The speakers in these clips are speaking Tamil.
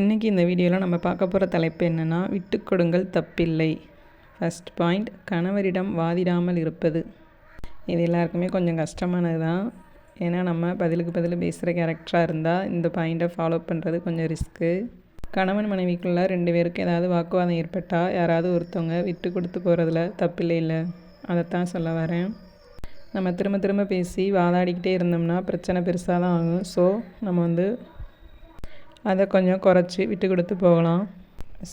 இன்றைக்கி இந்த வீடியோவில் நம்ம பார்க்க போகிற தலைப்பு என்னென்னா விட்டு கொடுங்கள் தப்பில்லை. ஃபஸ்ட் பாயிண்ட் கணவரிடம் வாதிடாமல் இருப்பது. இது எல்லாருக்குமே கொஞ்சம் கஷ்டமானது தான் ஏன்னா நம்ம பதிலுக்கு பதில் பேசுகிற கேரக்டராக இருந்தால் இந்த பாயிண்ட்டை ஃபாலோ பண்ணுறது கொஞ்சம் ரிஸ்க்கு கணவன் மனைவிக்குள்ளே ரெண்டு பேருக்கு ஏதாவது வாக்குவாதம் ஏற்பட்டால் யாராவது ஒருத்தவங்க விட்டு கொடுத்து போகிறதுல தப்பில்லை இல்லை? அதைத்தான் சொல்ல வரேன். நம்ம திரும்ப திரும்ப பேசி வாதாடிக்கிட்டே இருந்தோம்னா பிரச்சனை பெருசாக தான் ஆகும். ஸோ நம்ம வந்து அதை கொஞ்சம் குறைச்சி விட்டு கொடுத்து போகலாம்.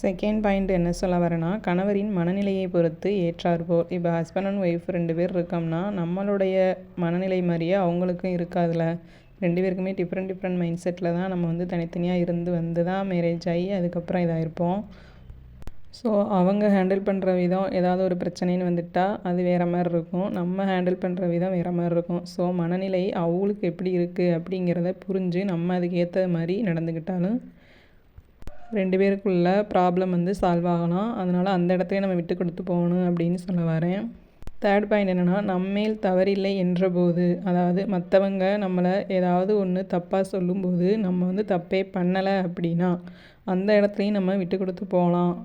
செகண்ட் பாயிண்ட் என்ன சொல்ல வரேன்னா கணவரின் மனநிலையை பொறுத்து ஏற்றாற்போல் இப்போ ஹஸ்பண்ட் அண்ட் ஒய்ஃப் ரெண்டு பேர் இருக்கோம்னா நம்மளுடைய மனநிலை மாதிரியே அவங்களுக்கும் இருக்காதுல. ரெண்டு பேருக்குமே டிஃப்ரெண்ட் டிஃப்ரெண்ட் மைண்ட் செட்டில் தான் நம்ம வந்து தனித்தனியாக இருந்து வந்து தான் மேரேஜ் ஆகி அதுக்கப்புறம் இதாகிருப்போம் ஸோ அவங்க ஹேண்டில் பண்ணுற விதம் ஏதாவது ஒரு பிரச்சனைன்னு வந்துட்டால் அது வேறு மாதிரி இருக்கும். நம்ம ஹேண்டில் பண்ணுற விதம் வேறு மாதிரி இருக்கும். ஸோ மனநிலை அவங்களுக்கு எப்படி இருக்குது அப்படிங்கிறத புரிஞ்சு நம்ம அதுக்கு ஏற்ற மாதிரி நடந்துக்கிட்டாலும் ரெண்டு பேருக்குள்ள ப்ராப்ளம் வந்து சால்வ் ஆகலாம். அதனால் அந்த இடத்துல நம்ம விட்டு கொடுத்து போகணும் அப்படின்னு சொல்ல வரேன். தேர்ட் பாயிண்ட் என்னென்னா நம்மேல் தவறில்லை என்ற போது அதாவது மற்றவங்க நம்மளை ஏதாவது ஒன்று தப்பாக சொல்லும்போது நம்ம வந்து தப்பே பண்ணலை அப்படின்னா அந்த இடத்துலையும் நம்ம விட்டு கொடுத்து போகலாம்.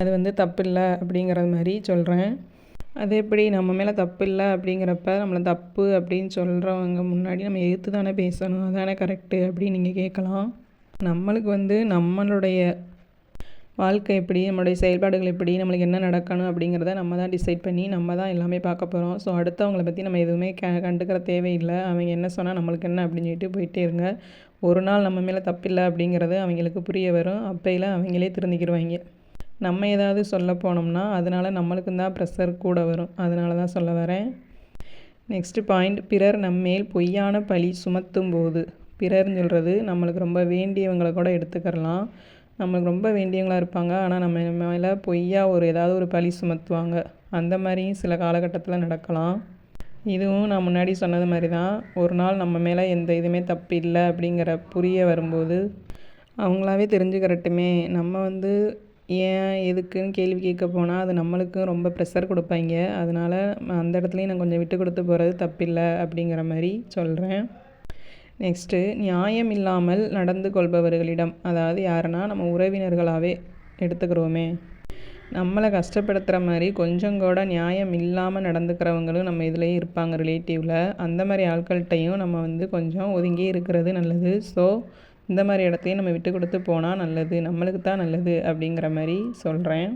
அது வந்து தப்பில்லை அப்படிங்கிற அப்படிங்கிறது மாதிரி சொல்கிறேன் அது எப்படி நம்ம மேலே தப்பு இல்லை அப்படிங்கிறப்ப நம்மளை தப்பு அப்படின்னு சொல்கிறவங்க முன்னாடி நம்ம எதிர்த்து தானே பேசணும். அதானே கரெக்டு அப்படின்னு நீங்கள் கேட்கலாம். நம்மளுக்கு வந்து நம்மளுடைய வாழ்க்கை எப்படி நம்மளுடைய செயல்பாடுகள் எப்படி நம்மளுக்கு என்ன நடக்கணும் அப்படிங்கிறத நம்ம தான் டிசைட் பண்ணி நம்ம தான் எல்லாமே பார்க்க போகிறோம் ஸோ அடுத்தவங்களை பற்றி நம்ம எதுவுமே க கண்டுக்கிற தேவையில்லை. அவங்க என்ன சொன்னால் நம்மளுக்கு என்ன அப்படின்னு சொல்லிட்டு போயிட்டே இருங்க. ஒரு நாள் நம்ம மேலே தப்பில்லை அப்படிங்கிறது அவங்களுக்கு புரிய வரும். அப்பையில் அவங்களே திருந்திக்கிடுவாங்க நம்ம ஏதாவது சொல்ல போனோம்னா அதனால் நம்மளுக்கு தான் ப்ரெஷர் கூட வரும். அதனால தான் சொல்ல வரேன். நெக்ஸ்ட்டு பாயிண்ட் பிறர் நம்மேல் பொய்யான பழி சுமத்தும் போது. பிறர்னு சொல்கிறது நம்மளுக்கு ரொம்ப வேண்டியவங்களை கூட எடுத்துக்கிறலாம். நம்மளுக்கு ரொம்ப வேண்டியவங்களாக இருப்பாங்க. ஆனால் நம்ம மேலே பொய்யா ஒரு ஏதாவது ஒரு பழி சுமத்துவாங்க. அந்த மாதிரியும் சில காலகட்டத்தில் நடக்கலாம். இதுவும் நான் முன்னாடி சொன்னது மாதிரி தான் ஒரு நாள் நம்ம மேலே எந்த இதுவுமே தப்பு இல்லை அப்படிங்கிற புரிய வரும்போது அவங்களாவே தெரிஞ்சுக்கிறட்டுமே. நம்ம வந்து ஏன் எதுக்குன்னு கேள்வி கேட்க போனால் அது நம்மளுக்கும் ரொம்ப ப்ரெஷர் கொடுப்பாங்க. அதனால் அந்த இடத்துலையும் நான் கொஞ்சம் விட்டு கொடுத்து போகிறது தப்பில்லை அப்படிங்கிற மாதிரி சொல்கிறேன் நெக்ஸ்ட்டு நியாயம் இல்லாமல் நடந்து கொள்பவர்களிடம் அதாவது யாருன்னா நம்ம உறவினர்களாகவே எடுத்துக்கிறோமே. நம்மளை கஷ்டப்படுத்துகிற மாதிரி கொஞ்சம் கூட நியாயம் இல்லாமல் நடந்துக்கிறவங்களும் நம்ம இதுலேயே இருப்பாங்க ரிலேட்டிவில் அந்த மாதிரி ஆட்கள்கிட்டையும் நம்ம வந்து கொஞ்சம் ஒதுங்கி இருக்கிறது நல்லது. ஸோ இந்த மாதிரி இடத்தையும் நம்ம விட்டு கொடுத்து போனால் நல்லது நம்மளுக்கு தான் நல்லது அப்படிங்கிற மாதிரி சொல்கிறேன்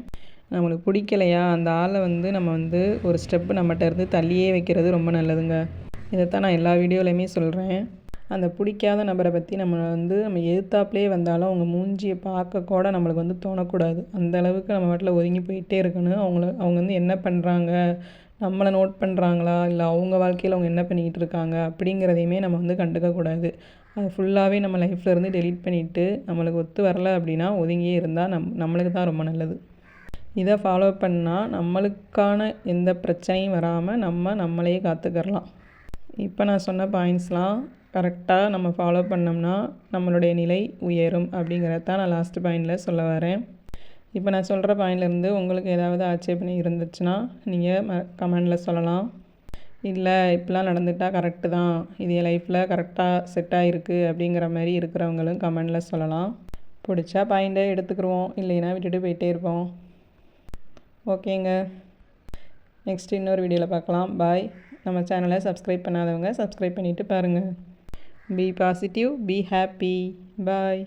நம்மளுக்கு பிடிக்கலையா? அந்த ஆளை வந்து நம்ம வந்து ஒரு ஸ்டெப்பு நம்மகிட்ட இருந்து தள்ளியே வைக்கிறது ரொம்ப நல்லதுங்க. இதைத்தான் நான் எல்லா வீடியோலையுமே சொல்கிறேன் அந்த பிடிக்காத நபரை பற்றி நம்ம வந்து நம்ம எதிர்த்தாப்புலேயே வந்தாலும் அவங்க மூஞ்சியை பார்க்க கூட நம்மளுக்கு வந்து தோணக்கூடாது. அந்த அளவுக்கு நம்ம வீட்டில் ஒதுங்கி போயிட்டே இருக்கணும். அவங்கள அவங்க வந்து என்ன பண்ணுறாங்க நம்மளை நோட் பண்ணுறாங்களா இல்லை அவங்க வாழ்க்கையில் அவங்க என்ன பண்ணிக்கிட்டு இருக்காங்க? அப்படிங்கிறதையுமே நம்ம வந்து கண்டுக்கக்கூடாது அது ஃபுல்லாகவே நம்ம லைஃப்லேருந்து டெலீட் பண்ணிவிட்டு நம்மளுக்கு ஒத்து வரல அப்படின்னா ஒதுங்கியே இருந்தால் நம் நம்மளுக்கு தான் ரொம்ப நல்லது. இதை ஃபாலோ பண்ணால் நம்மளுக்கான எந்த பிரச்சனையும் வராமல் நம்ம நம்மளையே காத்துக்கிறலாம். இப்போ நான் சொன்ன பாயிண்ட்ஸ்லாம் கரெக்டாக நம்ம ஃபாலோ பண்ணோம்னா நம்மளுடைய நிலை உயரும் அப்படிங்கிறத தான் நான் லாஸ்ட் பாயிண்டில் சொல்ல வரேன். இப்போ நான் சொல்கிற பாயிண்ட்லேருந்து உங்களுக்கு ஏதாவது ஆட்சேபனை இருந்துச்சுன்னா நீங்கள் ம கமெண்டில் சொல்லலாம். இல்லை இப்படிலாம் நடந்துட்டால் கரெக்டு தான். இது என் லைஃப்பில் கரெக்டாக செட் ஆகிருக்கு அப்படிங்கிற மாதிரி இருக்கிறவங்களும் கமெண்டில் சொல்லலாம். பிடிச்சா பாயிண்ட்டை எடுத்துக்கிடுவோம் இல்லைன்னா விட்டுட்டு போயிட்டே இருப்போம். ஓகேங்க. நெக்ஸ்ட் இன்னொரு வீடியோவில் பார்க்கலாம். பாய். நம்ம சேனலை சப்ஸ்கிரைப் பண்ணாதவங்க சப்ஸ்கிரைப் பண்ணிவிட்டு பாருங்கள் be positive be happy. Bye.